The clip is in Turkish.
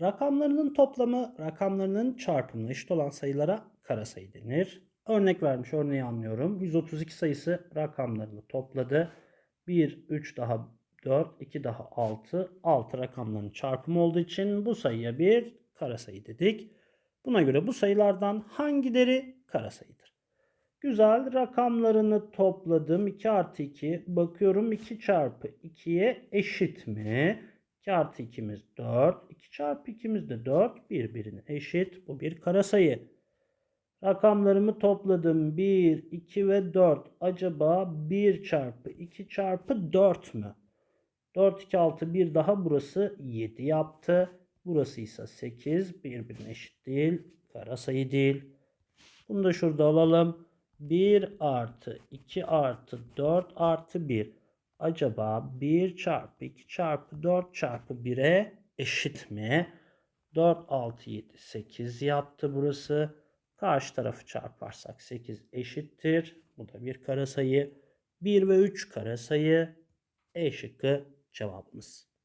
Rakamlarının toplamı rakamlarının çarpımına eşit olan sayılara kara sayı denir. Örnek vermiş örneği anlıyorum. 132 sayısı rakamlarını topladı. 1, 3 daha 4, 2 daha 6. 6 rakamların çarpımı olduğu için bu sayıya bir kara sayı dedik. Buna göre bu sayılardan hangileri kara sayıdır? Güzel rakamlarını topladım. 2 artı 2. Bakıyorum 2 çarpı 2'ye eşit mi? 2 artı 2'miz 4. 2 çarpı 2'miz de 4. Birbirine eşit. Bu bir kara sayı. Rakamlarımı topladım. 1, 2 ve 4. Acaba 1 çarpı 2 çarpı 4 mü? 4, 2, 6, 1 daha burası 7 yaptı. Burası ise 8. Birbirine eşit değil. Kara sayı değil. Bunu da şurada alalım. 1 artı 2 artı 4 artı 1. Acaba 1 çarpı 2 çarpı 4 çarpı 1'e eşit mi? 4, 6, 7, 8 yaptı burası. Karşı tarafı çarparsak 8 eşittir. Bu da bir kara sayı. 1 ve 3 kara sayı. E şıkkı cevabımız.